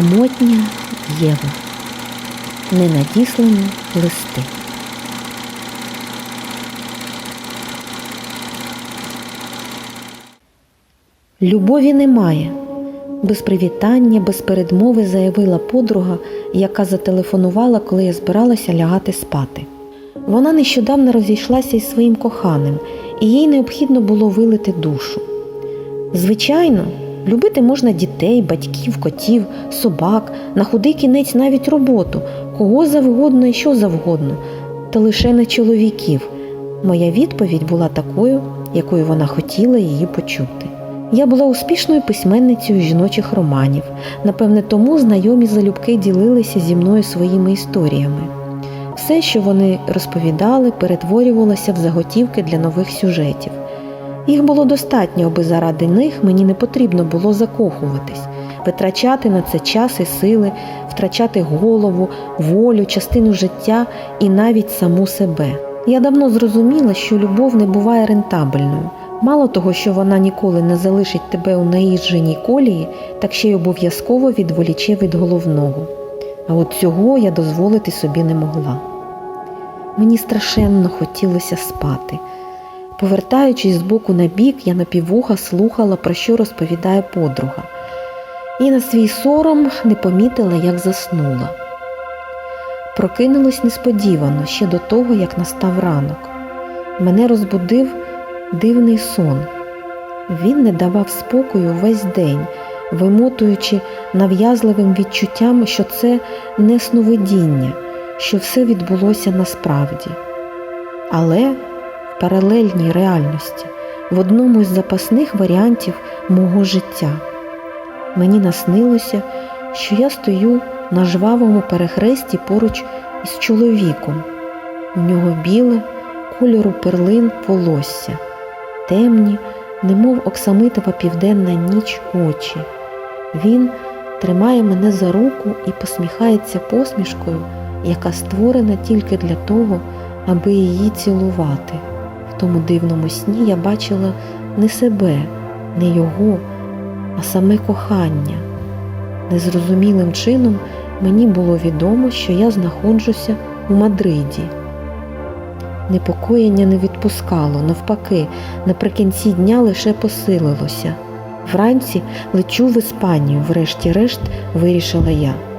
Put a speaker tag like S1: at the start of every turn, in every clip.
S1: Самотня Єва. Ненадіслані листи. Любові немає. Без привітання, без передмови заявила подруга, яка зателефонувала, коли я збиралася лягати спати. Вона нещодавно розійшлася із своїм коханим, і їй необхідно було вилити душу. Звичайно, любити можна дітей, батьків, котів, собак, на худий кінець навіть роботу, кого завгодно і що завгодно, та лише не чоловіків. Моя відповідь була такою, якою вона хотіла її почути. Я була успішною письменницею жіночих романів. Напевне, тому знайомі залюбки ділилися зі мною своїми історіями. Все, що вони розповідали, перетворювалося в заготівки для нових сюжетів. Їх було достатньо, аби заради них мені не потрібно було закохуватись, витрачати на це час і сили, втрачати голову, волю, частину життя і навіть саму себе. Я давно зрозуміла, що любов не буває рентабельною. Мало того, що вона ніколи не залишить тебе у наїждженій колії, так ще й обов'язково відволіче від головного. А от цього я дозволити собі не могла. Мені страшенно хотілося спати. Повертаючись з боку на бік, я напіввуха слухала, про що розповідає подруга, і на свій сором не помітила, як заснула. Прокинулась несподівано ще до того, як настав ранок. Мене розбудив дивний сон. Він не давав спокою весь день, вимотуючи нав'язливим відчуттям, що це не сновидіння, що все відбулося насправді. Але паралельній реальності, в одному із запасних варіантів мого життя. Мені наснилося, що я стою на жвавому перехресті поруч із чоловіком. У нього біле кольору перлин волосся, темні, немов оксамитова південна ніч очі. Він тримає мене за руку і посміхається посмішкою, яка створена тільки для того, аби її цілувати. Тому дивному сні я бачила не себе, не його, а саме кохання. Незрозумілим чином мені було відомо, що я знаходжуся у Мадриді. Непокоєння не відпускало, навпаки, наприкінці дня лише посилилося. Вранці лечу в Іспанію, врешті-решт вирішила я.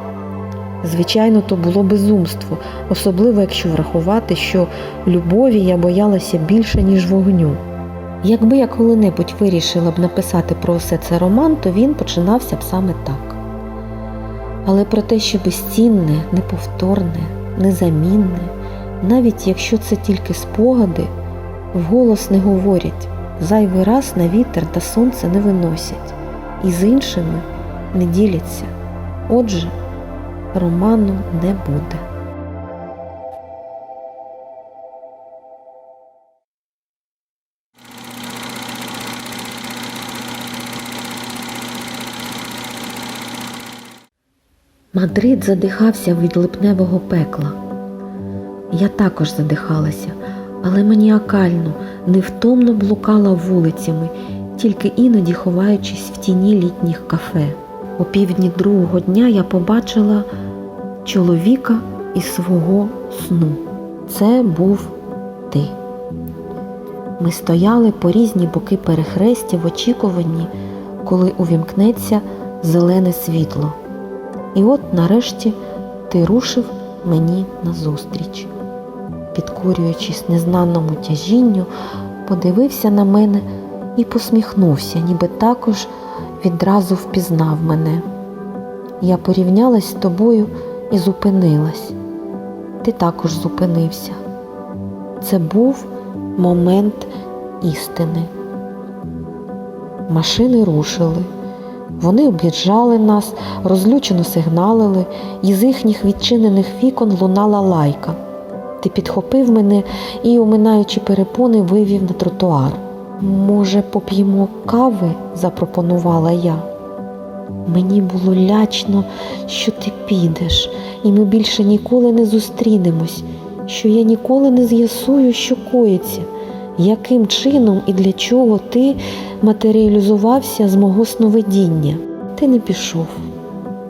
S1: Звичайно, то було безумство, особливо якщо врахувати, що любові я боялася більше, ніж вогню. Якби я коли-небудь вирішила б написати про все це роман, то він починався б саме так. Але про те, що безцінне, неповторне, незамінне, навіть якщо це тільки спогади, вголос не говорять, зайвий раз на вітер та сонце не виносять, і з іншими не діляться. Отже, роману не буде. Мадрид задихався від липневого пекла. Я також задихалася, але маніакально, невтомно блукала вулицями, тільки іноді ховаючись в тіні літніх кафе. О півдні другого дня я побачила чоловіка із свого сну. Це був ти. Ми стояли по різні боки перехрестя в очікуванні, коли увімкнеться зелене світло. І от нарешті ти рушив мені назустріч. Підкорюючись незнаному тяжінню, подивився на мене і посміхнувся, ніби також відразу впізнав мене. Я порівнялась з тобою і зупинилась. Ти також зупинився. Це був момент істини. Машини рушили. Вони об'їжджали нас, розлючено сигналили, і з їхніх відчинених вікон лунала лайка. Ти підхопив мене і, оминаючи перепони, вивів на тротуар. Може, поп'ємо кави? запропонувала я. Мені було лячно, що ти підеш, і ми більше ніколи не зустрінемось, що я ніколи не з'ясую, що коїться, яким чином і для чого ти матеріалізувався з мого сновидіння. Ти не пішов.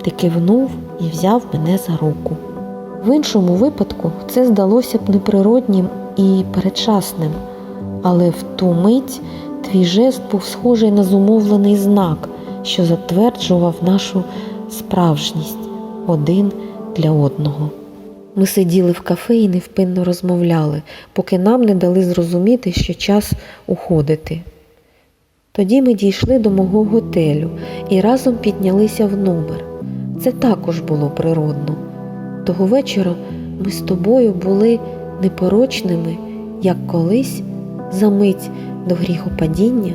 S1: Ти кивнув і взяв мене за руку. В іншому випадку це здалося б неприроднім і передчасним, але в ту мить твій жест був схожий на зумовлений знак, що затверджував нашу справжність один для одного. Ми сиділи в кафе і невпинно розмовляли, поки нам не дали зрозуміти, що час уходити. Тоді ми дійшли до мого готелю і разом піднялися в номер. Це також було природно. Того вечора ми з тобою були непорочними, як колись за мить до гріхопадіння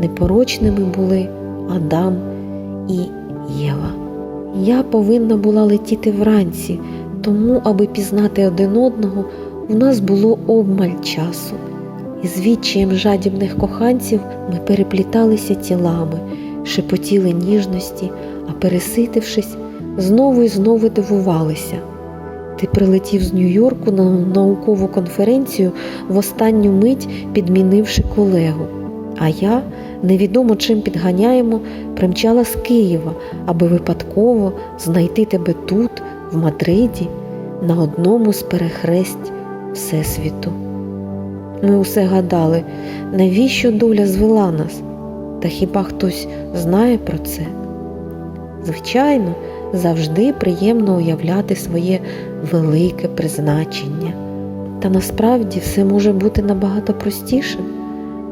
S1: непорочними були Адам і Єва. Я повинна була летіти вранці, тому, аби пізнати один одного, у нас було обмаль часу. І з відчаєм жадібних коханців ми перепліталися тілами, шепотіли ніжності, а переситившись, знову і знову дивувалися. Ти прилетів з Нью-Йорку на наукову конференцію в останню мить, підмінивши колегу. А я, невідомо чим підганяємо, примчала з Києва, аби випадково знайти тебе тут, в Мадриді, на одному з перехресть Всесвіту. Ми усе гадали, навіщо доля звела нас, та хіба хтось знає про це? Звичайно, завжди приємно уявляти своє велике призначення. Та насправді все може бути набагато простіше.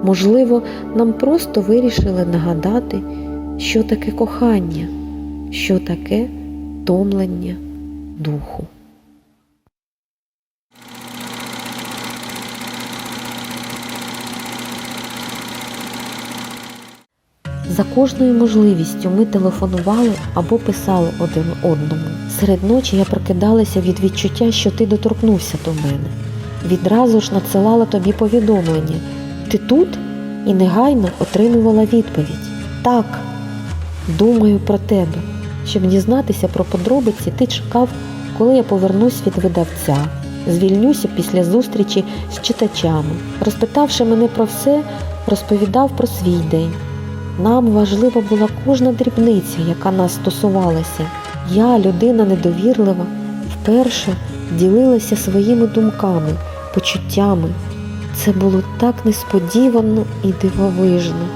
S1: Можливо, нам просто вирішили нагадати, що таке кохання, що таке томлення духу. За кожною можливістю ми телефонували або писали один одному. Серед ночі я прокидалася від відчуття, що ти доторкнувся до мене. Відразу ж надсилала тобі повідомлення. Ти тут? І негайно отримувала відповідь. Так, думаю про тебе. Щоб дізнатися про подробиці, ти чекав, коли я повернусь від видавця, звільнюся після зустрічі з читачами. Розпитавши мене про все, розповідав про свій день. Нам важлива була кожна дрібниця, яка нас стосувалася. Я, людина недовірлива, вперше ділилася своїми думками, почуттями. Це було так несподівано і дивовижно.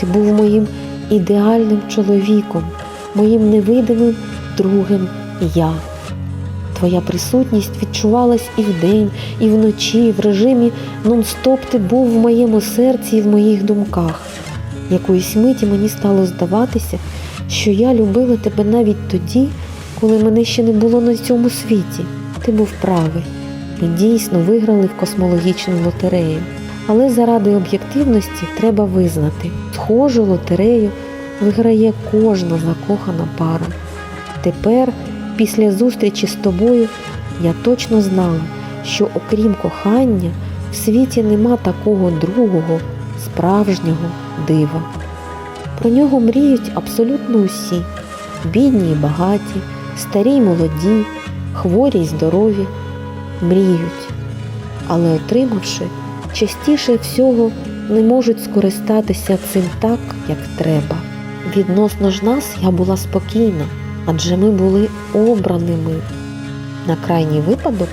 S1: Ти був моїм ідеальним чоловіком, моїм невидимим другим я. Твоя присутність відчувалась і вдень, і вночі, в режимі нон-стоп ти був в моєму серці і в моїх думках. Якоїсь миті мені стало здаватися, що я любила тебе навіть тоді, коли мене ще не було на цьому світі. Ти був правий. Ми дійсно виграли в космологічну лотерею. Але заради об'єктивності треба визнати, схожу лотерею виграє кожна закохана пара. Тепер, після зустрічі з тобою, я точно знала, що окрім кохання, в світі нема такого другого, справжнього дива. Про нього мріють абсолютно усі бідні і багаті, старі й молоді, хворі й здорові, мріють, але отримавши, частіше всього не можуть скористатися цим так, як треба. Відносно ж нас я була спокійна, адже ми були обраними. На крайній випадок,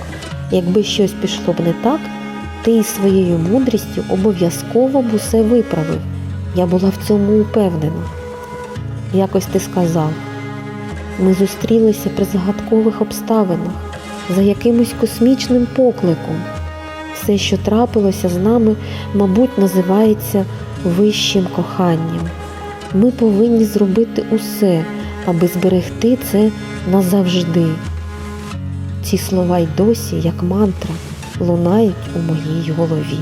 S1: якби щось пішло б не так, ти своєю мудрістю обов'язково б усе виправив. Я була в цьому упевнена. Якось ти сказав, ми зустрілися при загадкових обставинах, за якимось космічним покликом. Все, що трапилося з нами, мабуть, називається вищим коханням. Ми повинні зробити усе, аби зберегти це назавжди. Ці слова й досі, як мантра, лунають у моїй голові.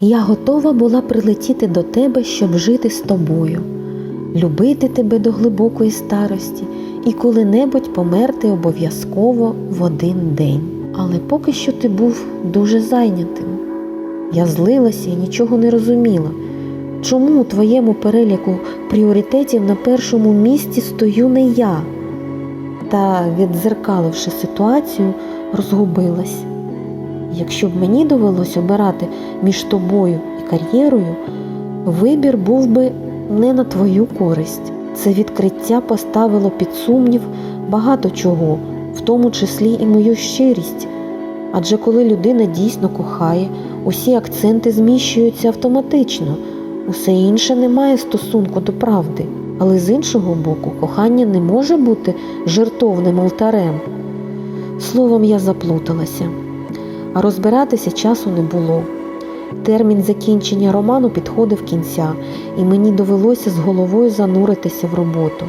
S1: Я готова була прилетіти до тебе, щоб жити з тобою, любити тебе до глибокої старості і коли-небудь померти обов'язково в один день. Але поки що ти був дуже зайнятим. Я злилася і нічого не розуміла. Чому у твоєму переліку пріоритетів на першому місці стою не я? Та, віддзеркаливши ситуацію, розгубилась. Якщо б мені довелось обирати між тобою і кар'єрою, вибір був би не на твою користь. Це відкриття поставило під сумнів багато чого, в тому числі і мою щирість. Адже коли людина дійсно кохає, усі акценти зміщуються автоматично, усе інше не має стосунку до правди. Але з іншого боку, кохання не може бути жертовним алтарем. Словом, я заплуталася, а розбиратися часу не було. Термін закінчення роману підходив кінця, і мені довелося з головою зануритися в роботу.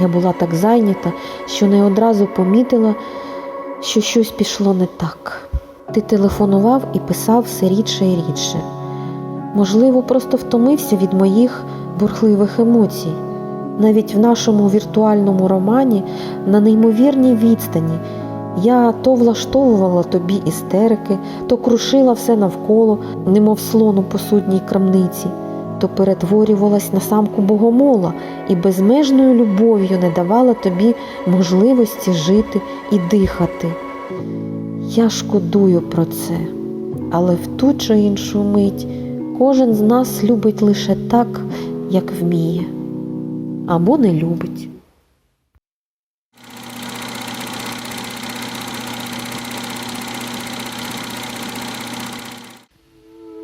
S1: Я була так зайнята, що не одразу помітила, що щось пішло не так. Ти телефонував і писав все рідше і рідше. Можливо, просто втомився від моїх бурхливих емоцій. Навіть в нашому віртуальному романі на неймовірній відстані я то влаштовувала тобі істерики, то крушила все навколо, немов слону по судній крамниці, то перетворювалась на самку богомола і безмежною любов'ю не давала тобі можливості жити і дихати. Я шкодую про це, але в ту чи іншу мить кожен з нас любить лише так, як вміє, або не любить.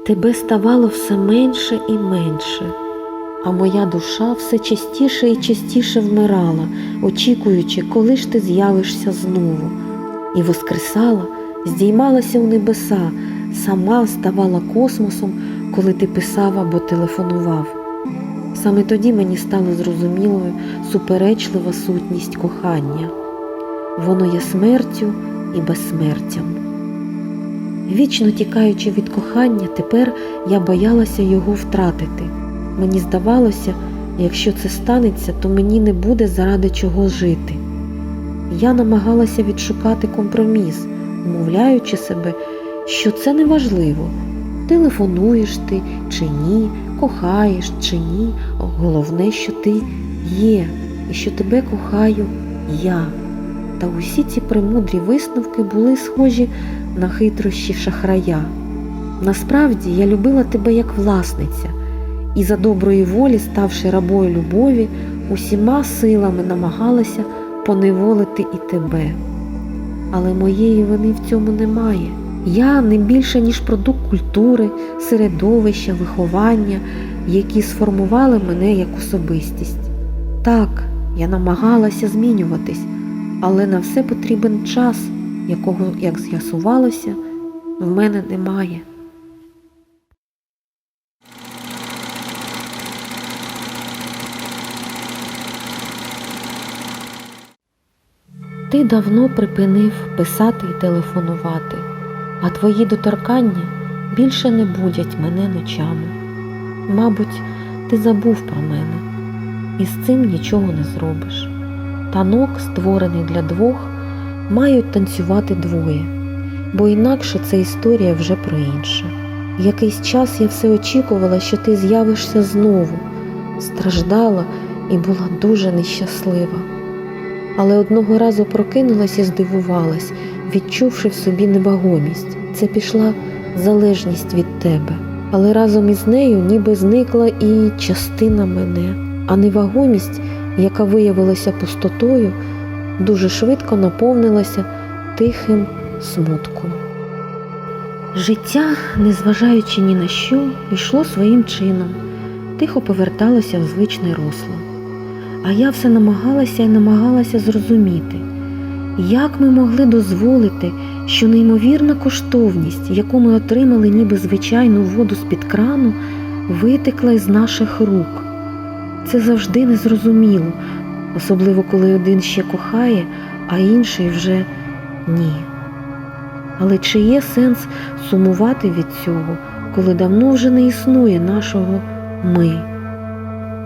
S1: Тебе ставало все менше і менше, а моя душа все частіше і частіше вмирала, очікуючи, коли ж ти з'явишся знову, і воскресала, здіймалася у небеса, сама ставала космосом, коли ти писав або телефонував. Саме тоді мені стало зрозумілою суперечлива сутність кохання. Воно є смертю і безсмертям. Вічно тікаючи від кохання, тепер я боялася його втратити. Мені здавалося, якщо це станеться, то мені не буде заради чого жити. Я намагалася відшукати компроміс, умовляючи себе, що це не важливо. Телефонуєш ти чи ні, кохаєш чи ні. Головне, що ти є і що тебе кохаю я. Та усі ці премудрі висновки були схожі на хитрощі шахрая. Насправді я любила тебе як власниця, і за доброї волі, ставши рабою любові, усіма силами намагалася поневолити і тебе. Але моєї вини в цьому немає. Я не більше, ніж продукт культури, середовища, виховання, які сформували мене як особистість. Так, я намагалася змінюватись, але на все потрібен час, якого, як з'ясувалося, в мене немає. Ти давно припинив писати і телефонувати, а твої доторкання більше не будять мене ночами. Мабуть, ти забув про мене, і з цим нічого не зробиш. Танок, створений для двох, мають танцювати двоє, бо інакше це історія вже про інше. Якийсь час я все очікувала, що ти з'явишся знову, страждала і була дуже нещаслива. Але одного разу прокинулась і здивувалась, відчувши в собі невагомість. Це пішла залежність від тебе. Але разом із нею ніби зникла і частина мене, а невагомість, яка виявилася пустотою, дуже швидко наповнилася тихим смутком. Життя, незважаючи ні на що, йшло своїм чином, тихо поверталося в звичне русло. А я все намагалася і намагалася зрозуміти, як ми могли дозволити, що неймовірна коштовність, яку ми отримали ніби звичайну воду з-під крану, витекла із наших рук. Це завжди незрозуміло, особливо коли один ще кохає, а інший вже ні. Але чи є сенс сумувати від цього, коли давно вже не існує нашого ми?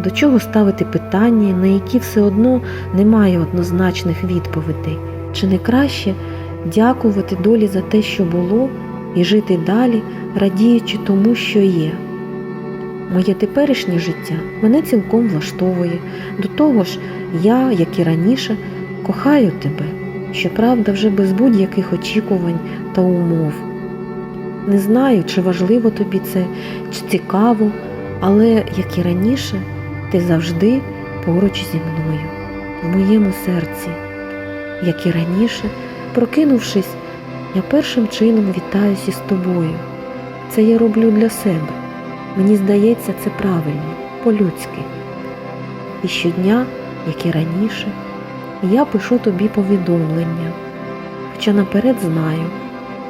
S1: До чого ставити питання, на які все одно немає однозначних відповідей? Чи не краще дякувати долі за те, що було, і жити далі, радіючи тому, що є? Моє теперішнє життя мене цілком влаштовує. До того ж, я, як і раніше, кохаю тебе, щоправда, вже без будь-яких очікувань та умов. Не знаю, чи важливо тобі це, чи цікаво, але як і раніше, ти завжди поруч зі мною, в моєму серці. Як і раніше, прокинувшись, я першим чином вітаюся з тобою. Це я роблю для себе. Мені здається, це правильно, по-людськи. І щодня, як і раніше, я пишу тобі повідомлення, хоча наперед знаю,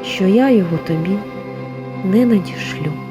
S1: що я його тобі не надішлю.